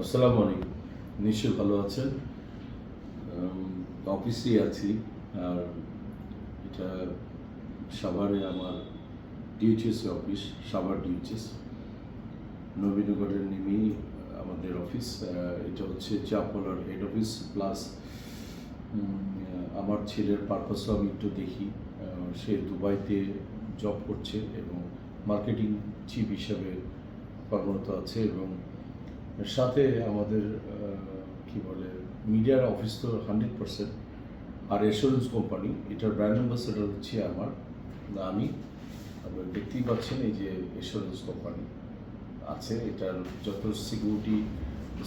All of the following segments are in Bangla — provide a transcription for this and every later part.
আসসালামু আলাইকুম। নিশ্চয়ই ভালো আছেন। উম, অফিসেই আছি আর এটা সাভারে আমার ডিউচেস অফিস সাভার ডিউচেস নবীনগরের নেমেই আমাদের অফিস এটা হচ্ছে চাপলার হেড অফিস প্লাস আমার ছেলের পারপাসও আমি একটু দেখি। সে দুবাইতে জব করছে এবং মার্কেটিং চিফ হিসাবে কর্মরত আছে এবং সাথে আমাদের কি বলে, মিডিয়ার অফিস তো হান্ড্রেড পার্সেন্ট আর এসুরেন্স কোম্পানি এটার ব্র্যান্ড অ্যাম্বাসেডার হচ্ছে আমার, না আমি। আপনারা দেখতেই পাচ্ছেন এই যে এসুরেন্স কোম্পানি আছে, এটার যত সিকিউরিটি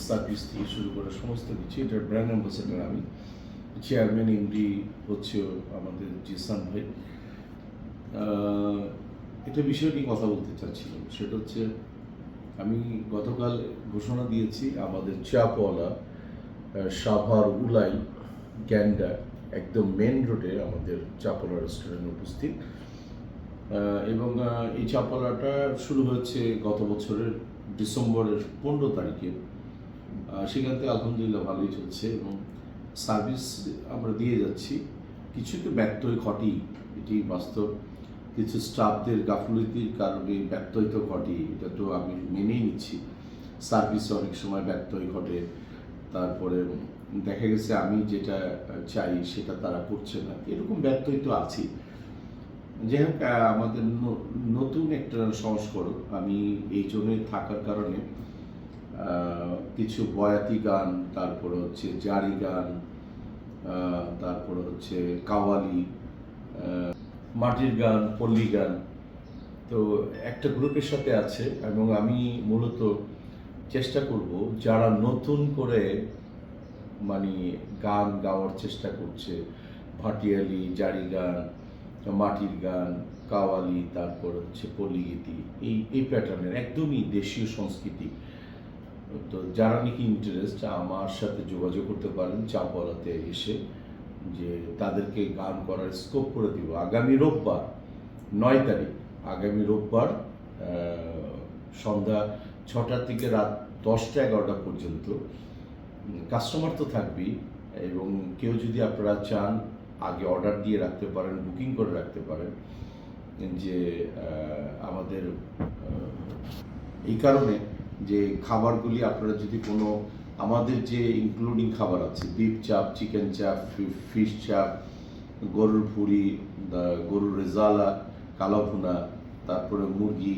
সার্ভিস থেকে শুরু করে সমস্ত কিছু, এটার ব্র্যান্ড অ্যাম্বাসেডার আমি। চেয়ারম্যান এমডি হচ্ছে আমাদের জিসান ভাই। এটা বিষয় নিয়ে কথা বলতে চাচ্ছিলাম, সেটা হচ্ছে আমি গতকাল ঘোষণা দিয়েছি আমাদের চাপওয়ালা সাভার উলাই গ্যান্ডা একদম মেন রোডে আমাদের চাপলা রেস্টুরেন্ট উপস্থিত। এবং এই চাপলাটা শুরু হয়েছে গত বছরের ডিসেম্বরের পনেরো তারিখে। সেখান থেকে আলহামদুলিল্লাহ ভালোই চলছে এবং সার্ভিস আমরা দিয়ে যাচ্ছি। কিছু তো ব্যত্যয় ঘটেই এটি বাস্তব। কিছু স্টাফদের গাফলতির কারণে ব্যত্যয় তো ঘটে, এটা তো আমি মেনেই নিচ্ছি। সার্ভিসে অনেক সময় ব্যত্যয় ঘটে। তারপরে দেখা গেছে আমি যেটা চাই সেটা তারা করছে না। এরকম ব্যত্যয় তো আছেই যাই হোক আমাদের নতুন একটা সংস্করণ। আমি এই জন্যই থাকার কারণে কিছু বয়াতি গান, তারপর হচ্ছে জারি গান তারপর হচ্ছে কাওয়ালি মাটির গান, পল্লী গান। তো একটা গ্রুপের সাথে আছে এবং আমি মূলত চেষ্টা করব যারা নতুন করে মানে গান গাওয়ার চেষ্টা করছে, ভাটিয়ালি, জারি গান, মাটির গান, কাওয়ালি, তারপর হচ্ছে পল্লীগীতি এই এই প্যাটার্নের একদমই দেশীয় সংস্কৃতি। তো যারা নাকি ইন্টারেস্ট আমার সাথে যোগাযোগ করতে পারেন চাপওয়ালাতে এসে। যে তাদেরকে গান করার স্কোপ করে দিব। আগামী রোববার, নয় তারিখ, আগামী রোববার সন্ধ্যা ছটার থেকে রাত দশটা এগারোটা পর্যন্ত কাস্টমার তো থাকবেই এবং কেউ যদি আপনারা চান আগে অর্ডার দিয়ে রাখতে পারেন বুকিং করে রাখতে পারেন, যে আমাদের এই কারণে যে খাবারগুলি আপনারা যদি কোনো আমাদের যে ইনক্লুডিং খাবার আছে বিফ চাপ চিকেন চাপ ফিশ চাপ গরুর ভুড়ি গরুর রেজালা কালো ভুনা তারপরে মুরগি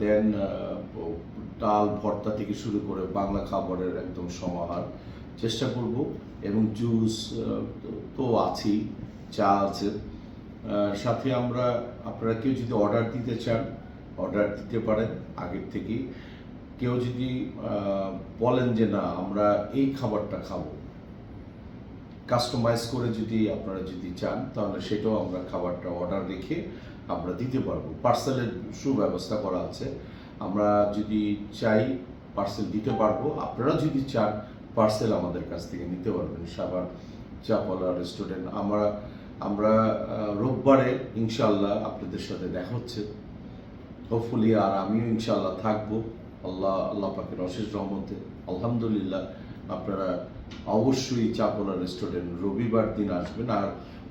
দেন ডাল, ভর্তা থেকে শুরু করে বাংলা খাবারের একদম সমাহার চেষ্টা করব এবং জুস তো আছেই, চা আছে। সাথে আমরা, আপনারা কেউ যদি অর্ডার দিতে চান অর্ডার দিতে পারেন আগের থেকেই। কেউ যদি বলেন যে না, আমরা এই খাবারটা খাব। কাস্টমাইজ করে যদি আপনারা যদি চান, তাহলে সেটাও আমরা খাবারটা অর্ডার রেখে আমরা দিতে পারব। পার্সেলের সুব্যবস্থা করা আছে। আমরা যদি চাই পার্সেল দিতে পারব। আপনারা যদি চান পার্সেল আমাদের কাছ থেকে নিতে পারবেন। সাবার চাপলা রেস্টুরেন্ট আমরা আমরা রোববারে ইনশাল্লাহ আপনাদের সাথে দেখা হচ্ছে। হোপফুলি আর আমিও ইনশাল্লাহ থাকব। আল্লাহ আল্লাহ পাকের অশেষ রহমতে, আলহামদুলিল্লাহ, আপনারা অবশ্যই চাপলা রেস্টুরেন্ট রবিবার দিন আসবেন আর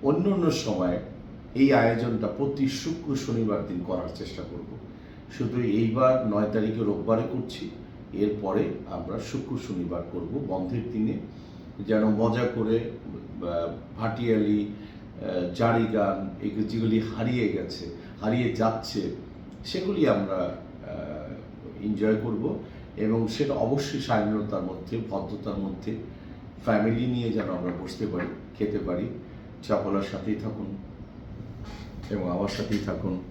অন্য অন্য সময় এই আয়োজনটা প্রতি শুক্র শনিবার দিন করার চেষ্টা করব। শুধু এইবার নয় তারিখে রোববারে করছি, এরপরে আমরা শুক্র শনিবার করব বন্ধের দিনে। যেন মজা করে ভাটিয়ালি জারি গান যেগুলি হারিয়ে গেছে, হারিয়ে যাচ্ছে, সেগুলি আমরা এনজয় করব এবং সেটা অবশ্যই স্বাধীনতার মধ্যে, ভদ্রতার মধ্যে ফ্যামিলি নিয়ে যেন আমরা বসতে পারি, খেতে পারি। চাপলার সাথেই থাকুন এবং আমার সাথেই থাকুন।